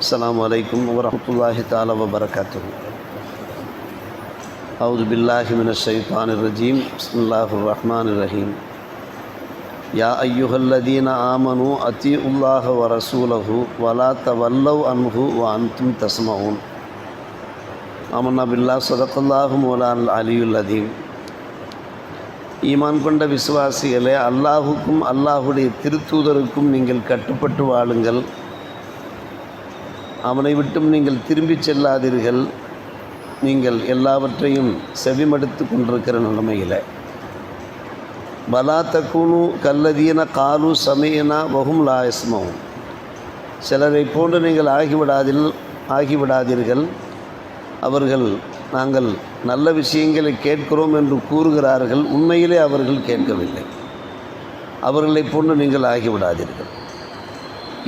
السلام عليكم ورحمة الله تعالى وبركاته أعوذ بالله من الشيطان الرجيم بسم الله الرحمن الرحيم يا أيها الذين آمنوا أطيعوا الله ورسوله ولا تولوا عنه وأنتم تسمعون آمنا بالله صدق الله مولانا العلي العظيم ஈமான் கொண்ட விசுவாசிகளே அல்லாஹுக்கும் அல்லாஹுடைய திருத்தூதருக்கும் நீங்கள் கட்டுப்பட்டு வாழுங்கள் அவனை விட்டும் நீங்கள் திரும்பிச் செல்லாதீர்கள். நீங்கள் எல்லாவற்றையும் செவிமடுத்து கொண்டிருக்கிற நிலைமையில். பலா தக்குனு கல்லதீன காலு சமயனா வகும் லாயஸ்மவும் சிலரை போன்று நீங்கள் ஆகிவிடாதில் ஆகிவிடாதீர்கள். அவர்கள் நாங்கள் நல்ல விஷயங்களை கேட்கிறோம் என்று கூறுகிறார்கள். உண்மையிலே அவர்கள் கேட்கவில்லை. அவர்களைப் போன்று நீங்கள் ஆகிவிடாதீர்கள்.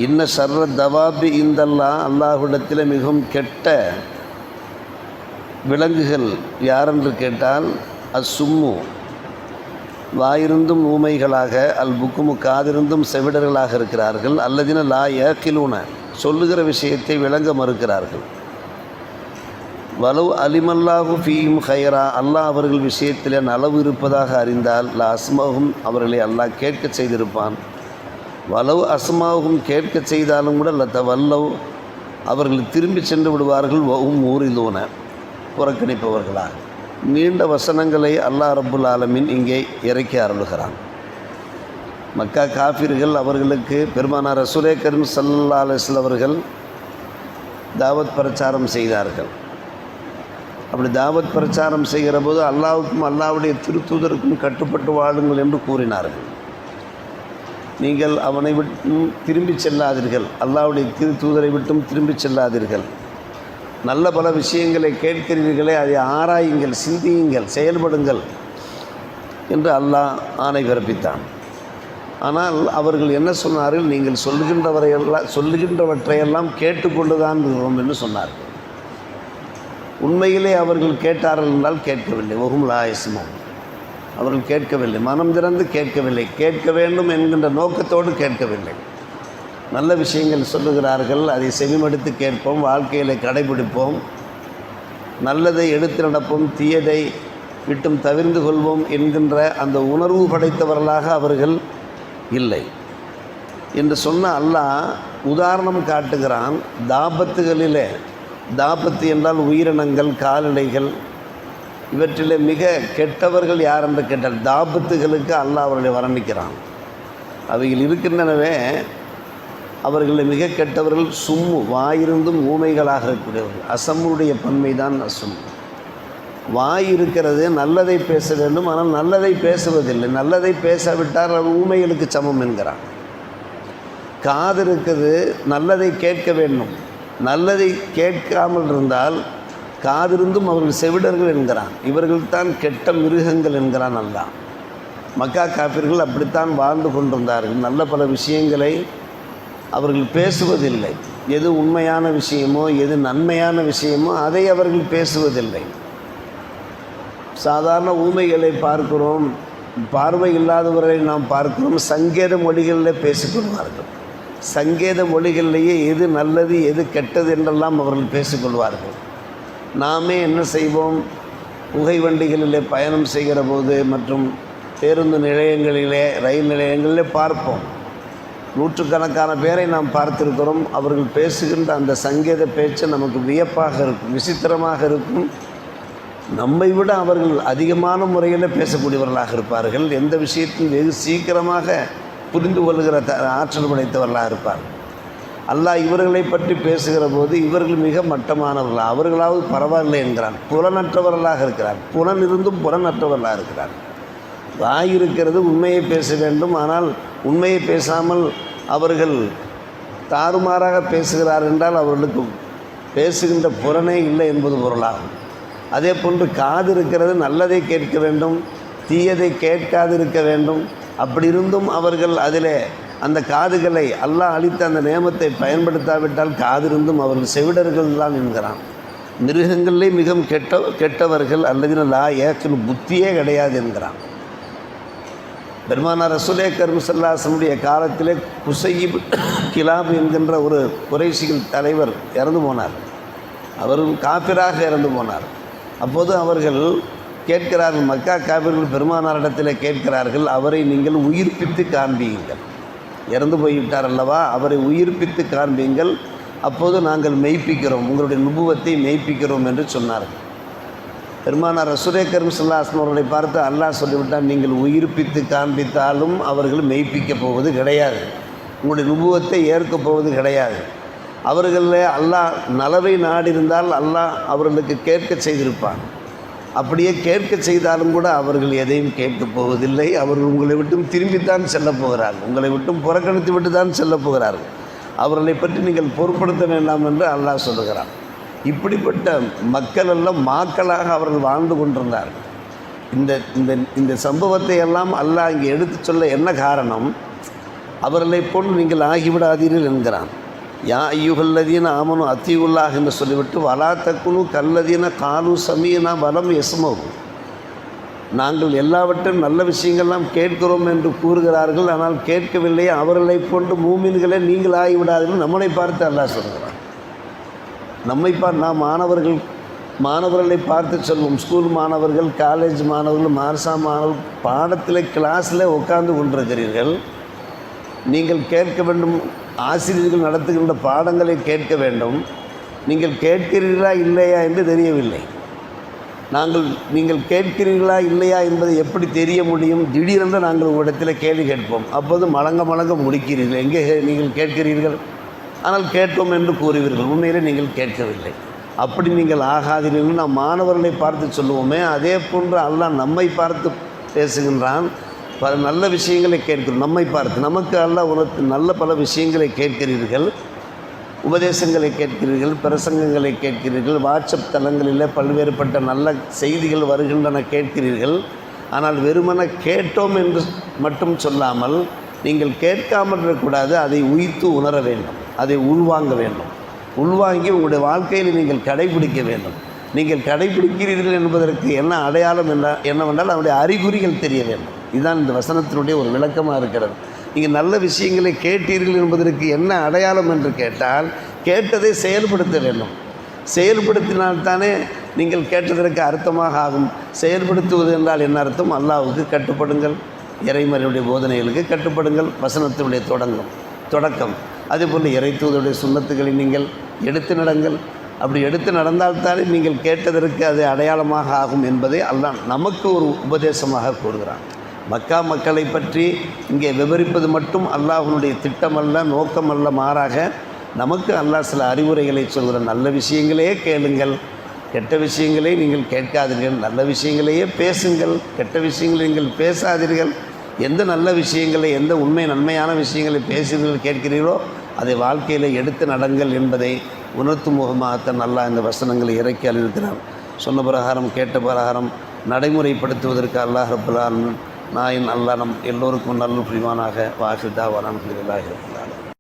இன்ன சர்வ தவாபி இந்தல்லா அல்லாஹுடத்தில் மிகவும் கெட்ட விலங்குகள் யாரென்று கேட்டால் அசும்மு வாயிருந்தும் ஊமைகளாக அல் புக்குமு காதிருந்தும் செவிடர்களாக இருக்கிறார்கள். அல்லதின லா ஏக்கிலூன சொல்லுகிற விஷயத்தை விளங்க மறுக்கிறார்கள். வலவு அலிமல்லாஹு ஃபீம் ஹைரா அல்லாஹ் அவர்கள் விஷயத்தில் நலவு இருப்பதாக அறிந்தால் லா அவர்களை அல்லாஹ் கேட்க செய்திருப்பான். வலவு அசமாவும் கேட்க செய்தாலும் கூட லத்த வல்லவ் அவர்கள் திரும்பி சென்று விடுவார்கள் வவும் ஊரிலூன. புறக்கணிப்பவர்களாக. நீண்ட வசனங்களை அல்லாஹ் அரபுல் ஆலமின் இங்கே இறக்கி அருளுகிறான். மக்கா காஃபிர்கள் அவர்களுக்கு பெருமானார் ரசூலே கரீம் சல்லா அலிஸ்ல அவர்கள் தாவத் பிரச்சாரம் செய்தார்கள். அப்படி தாவத் பிரச்சாரம் செய்கிற போது அல்லாவுக்கும் அல்லாவுடைய திருத்தூதருக்கும் கட்டுப்பட்டு வாழுங்கள் என்று கூறினார்கள். நீங்கள் அவனை விட்டும் திரும்பிச் செல்லாதீர்கள். அல்லாவுடைய தூதரை விட்டும் திரும்பிச் செல்லாதீர்கள். நல்ல பல விஷயங்களை கேட்கிறீர்களே அதை ஆராயுங்கள் சிந்தியுங்கள் செயல்படுங்கள் என்று அல்லாஹ் ஆணை பிறப்பித்தான். ஆனால் அவர்கள் என்ன சொன்னார்கள்? நீங்கள் சொல்லுகின்றவரையெல்லாம் சொல்லுகின்றவற்றையெல்லாம் கேட்டுக்கொண்டுதான் இருக்கிறோம் என்று சொன்னார்கள். உண்மையிலே அவர்கள் கேட்டார்கள் என்றால் கேட்கவில்லை. ஒகும் லாயசமும் அவர்கள் கேட்கவில்லை. மனம் திறந்து கேட்கவில்லை. கேட்க வேண்டும் என்கின்ற நோக்கத்தோடு கேட்கவில்லை. நல்ல விஷயங்கள் சொல்லுகிறார்கள். அதை செவிமடுத்து கேட்போம். வாழ்க்கையில் கடைபிடிப்போம். நல்லதை எடுத்து நடப்போம். தீயதை விட்டும் தவிர்ந்து கொள்வோம் என்கின்ற அந்த உணர்வு படைத்தவர்களாக அவர்கள் இல்லை. என்று சொன்ன அல்லாஹ் உதாரணம் காட்டுகிறான். தாபத்துகளிலே தாபத்து என்றால் உயிரினங்கள் கால்நடைகள் இவற்றில் மிக கெட்டவர்கள் யார் என்று கேட்டால் தாபத்துகளுக்கு அல்லாஹ் அவர்களை வர்ணிக்கிறான். அவைகள் இருக்கின்றனவே அவர்களில் மிக கெட்டவர்கள் சும்மு வாயிருந்தும் ஊமைகளாக இருக்கக்கூடியவர்கள். அசம்முடைய பன்மை தான் அசம் வாய் இருக்கிறது நல்லதை பேச வேண்டும் ஆனால் நல்லதை பேசுவதில்லை. நல்லதை பேசாவிட்டால் அது ஊமைகளுக்கு சமம் என்கிறான். காது இருக்குது நல்லதை கேட்க வேண்டும். நல்லதை கேட்காமல் இருந்தால் காதிருந்தும் அவர்கள் செவிடர்கள் என்கிறான். இவர்கள் தான் கெட்ட மிருகங்கள் என்கிறான் அல்லா மக்கா காப்பிர்கள் அப்படித்தான் வாழ்ந்து கொண்டிருந்தார்கள். நல்ல பல விஷயங்களை அவர்கள் பேசுவதில்லை. எது உண்மையான விஷயமோ எது நன்மையான விஷயமோ அதை அவர்கள் பேசுவதில்லை. சாதாரண ஊமைகளை பார்க்கிறோம் பார்வை இல்லாதவர்களை நாம் பார்க்கிறோம் சங்கேத மொழிகளில் பேசிக்கொள்வார்கள். சங்கேத மொழிகளிலேயே எது நல்லது எது கெட்டது என்றெல்லாம் அவர்கள் பேசிக்கொள்வார்கள். நாமே என்ன செய்வோம்? புகை வண்டிகளிலே பயணம் செய்கிற போது மற்றும் பேருந்து நிலையங்களிலே ரயில் நிலையங்களிலே பார்ப்போம். நூற்றுக்கணக்கான பேரை நாம் பார்த்திருக்கிறோம். அவர்கள் பேசுகின்ற அந்த சங்கீத பேச்சு நமக்கு வியப்பாக இருக்கும் விசித்திரமாக இருக்கும். நம்மை விட அவர்கள் அதிகமான முறையில் பேசக்கூடியவர்களாக இருப்பார்கள். எந்த விஷயத்தையும் வெகு சீக்கிரமாக புரிந்து கொள்கிற த ஆற்றல் படைத்தவர்களாக இருப்பார்கள். அல்லாஹ் இவர்களை பற்றி பேசுகிற போது இவர்கள் மிக மட்டமானவர்கள். அவர்களாவது பரவாயில்லை என்கிறான். புலனற்றவர்களாக இருக்கிறார் புலன் இருந்தும் புலனற்றவர்களாக இருக்கிறார் வாய் இருக்கிறது உண்மையை பேச வேண்டும். ஆனால் உண்மையை பேசாமல் அவர்கள் தாறுமாறாக பேசுகிறார் என்றால் அவர்களுக்கு பேசுகின்ற புறனே இல்லை என்பது பொருளாகும். அதே போன்று காது இருக்கிறது நல்லதை கேட்க வேண்டும். தீயதை கேட்காதிருக்க வேண்டும். அப்படி இருந்தும் அவர்கள் அதிலே அந்த காதுகளை அல்லாஹ் அளித்த அந்த நியமத்தை பயன்படுத்தாவிட்டால் காதிருந்தும் அவர்கள் செவிடர்கள் தான் என்கிறான். மிருகங்களிலே மிகவும் கெட்ட கெட்டவர்கள் அல்லது லா ஏக்கில் புத்தியே கிடையாது என்கிறான். பெருமானார் ரசுலே கர்மசல்லாசனுடைய காலத்திலே குசையிப் கிலாப் என்கின்ற ஒரு குறைசிகள் தலைவர் இறந்து போனார். அவரும் காப்பிராக இறந்து போனார். அப்போது அவர்கள் கேட்கிறார்கள் மக்கா காபிர்கள் பெருமானாரிடத்தில் கேட்கிறார்கள் அவரை நீங்கள் உயிர்ப்பித்து காண்பியுங்கள் இறந்து போய்விட்டார் அல்லவா? அவரை உயிர்ப்பித்து காண்பியுங்கள் அப்போது நாங்கள் மெய்ப்பிக்கிறோம். உங்களுடைய நுபுவத்தை மெய்ப்பிக்கிறோம் என்று சொன்னார்கள் பெருமானார் ரசுரே கரும் அவர்களை பார்த்து அல்லாஹ் சொல்லிவிட்டால் நீங்கள் உயிர்ப்பித்து காண்பித்தாலும் அவர்கள் மெய்ப்பிக்கப் போவது கிடையாது. உங்களுடைய நுபுவத்தை ஏற்கப் போவது கிடையாது. அவர்களில் அல்லாஹ் நலவை நாடிருந்தால் அல்லாஹ் அவர்களுக்கு கேட்க செய்திருப்பான். அப்படியே கேட்க செய்தாலும் கூட அவர்கள் எதையும் கேட்கப் போவதில்லை. அவர்கள் உங்களை விட்டும் திரும்பித்தான் செல்ல போகிறார்கள். உங்களை விட்டும் புறக்கணித்து விட்டு தான் செல்ல போகிறார்கள். அவர்களை பற்றி நீங்கள் பொருட்படுத்த வேண்டாம் என்று அல்லாஹ் சொல்லுகிறான். இப்படிப்பட்ட மக்கள் எல்லாம் மாக்களாக அவர்கள் வாழ்ந்து கொண்டிருந்தார்கள். இந்த இந்த இந்த சம்பவத்தை எல்லாம் அல்லாஹ் இங்கே எடுத்து சொல்ல என்ன காரணம்? அவர்களை போன்று நீங்கள் ஆகிவிடாதீர்கள் என்கிறான். யா ஐயுகல்லதீன ஆமனும் அத்தியுல்லாஹ் என்று சொல்லிவிட்டு வலா தக்குனும் கல்லதீன காலும் சமீனா வலம் எசமோகும் நாங்கள் எல்லாவற்றையும் நல்ல விஷயங்கள்லாம் கேட்கிறோம் என்று கூறுகிறார்கள் ஆனால் கேட்கவில்லை அவர்களை போன்று மூமின்களை நீங்கள் ஆகிவிடாதீர்கள் நம்மளை பார்த்து அல்லா சொல்கிறார் நம்மை பார் நாம் மாணவர்கள் மாணவர்களை பார்த்து சொல்வோம் ஸ்கூல் மாணவர்கள் காலேஜ் மாணவர்கள் மார்சா மாணவர்கள் பாடத்தில் கிளாஸில் உட்கார்ந்து கொண்டிருக்கிறீர்கள் நீங்கள் கேட்க வேண்டும் ஆசிரியர்கள் நடத்துகின்ற பாடங்களை கேட்க வேண்டும். நீங்கள் கேட்கிறீர்களா இல்லையா என்று தெரியவில்லை. நாங்கள் நீங்கள் கேட்கிறீர்களா இல்லையா என்பதை எப்படி தெரிய முடியும்? திடீரென்று நாங்கள் உங்களிடத்தில் கேள்வி கேட்போம். அப்போது மலங்க மலங்க முடிக்கிறீர்கள். எங்கே நீங்கள் கேட்கிறீர்கள்? ஆனால் கேட்போம் என்று கூறுவீர்கள். உண்மையிலே நீங்கள் கேட்கவில்லை. அப்படி நீங்கள் ஆகாதீர்கள். நாம் மாணவர்களை பார்த்து சொல்லுவோமே. அதே போன்று அல்லாஹ் நம்மை பார்த்து பேசுகின்றான். பல நல்ல விஷயங்களை கேட்கிறோம். நம்மை பார்த்து நமக்கு அல்ல உனக்கு நல்ல பல விஷயங்களை கேட்கிறீர்கள். உபதேசங்களை கேட்கிறீர்கள் பிரசங்கங்களை கேட்கிறீர்கள் வாட்ஸ்அப் தளங்களில் பல்வேறுபட்ட நல்ல செய்திகள் வருகின்றன கேட்கிறீர்கள். ஆனால் வெறுமன கேட்டோம் என்று மட்டும் சொல்லாமல் நீங்கள் கேட்காமல் இருக்கக்கூடாது அதை உயிர்த்து உணர வேண்டும் அதை உள்வாங்க வேண்டும். உள்வாங்கி உங்களுடைய வாழ்க்கையில் நீங்கள் கடைபிடிக்க வேண்டும். நீங்கள் கடைபிடிக்கிறீர்கள் என்பதற்கு என்ன அடையாளம் என்ன என்னவென்றால் அவருடைய அறிகுறிகள் தெரிய வேண்டும். இதுதான் இந்த வசனத்தினுடைய ஒரு விளக்கமாக இருக்கிறது. நீங்கள் நல்ல விஷயங்களை கேட்டீர்கள் என்பதற்கு என்ன அடையாளம் என்று கேட்டால் கேட்டதை செயல்படுத்த வேண்டும். செயல்படுத்தினால்தானே நீங்கள் கேட்டதற்கு அர்த்தமாக ஆகும். செயல்படுத்துவது என்றால் என்ன அர்த்தம்? அல்லாவுக்கு கட்டுப்படுங்கள். இறைமறையுடைய போதனைகளுக்கு கட்டுப்படுங்கள். வசனத்தினுடைய தொடங்கும் தொடக்கம். அதேபோல் இறைத்துவதுடைய சுண்ணத்துக்களை நீங்கள் எடுத்து நடங்கள். அப்படி எடுத்து நடந்தால்தானே நீங்கள் கேட்டதற்கு அது அடையாளமாக ஆகும் என்பதை அல்லாஹ் நமக்கு ஒரு உபதேசமாக கூறுகிறான். மக்கா மக்களை பற்றி இங்கே விவரிப்பது மட்டும் அல்லாஹனுடைய திட்டமல்ல நோக்கமல்ல மாறாக நமக்கு அல்லாஹ் சில அறிவுரைகளை சொல்கிற நல்ல விஷயங்களே கேளுங்கள். கெட்ட விஷயங்களை நீங்கள் கேட்காதீர்கள். நல்ல விஷயங்களையே பேசுங்கள். கெட்ட விஷயங்களை நீங்கள் பேசாதீர்கள். எந்த நல்ல விஷயங்களை எந்த உண்மை நன்மையான விஷயங்களை பேசுகிறீர்கள் கேட்கிறீர்களோ அதை வாழ்க்கையில் எடுத்து நடங்கள் என்பதை உணர்த்தும் முகமாகத்தான் நல்லா இந்த வசனங்களை இறக்கி அளிக்கிறான் சொன்ன பிரகாரம் கேட்ட பிரகாரம் நடைமுறைப்படுத்துவதற்கு அல்லாஹ் ரபுல்லான் நாயின் அல்லா நம் எல்லோருக்கும் நல்ல புரிவானாக வாசிதா வரான்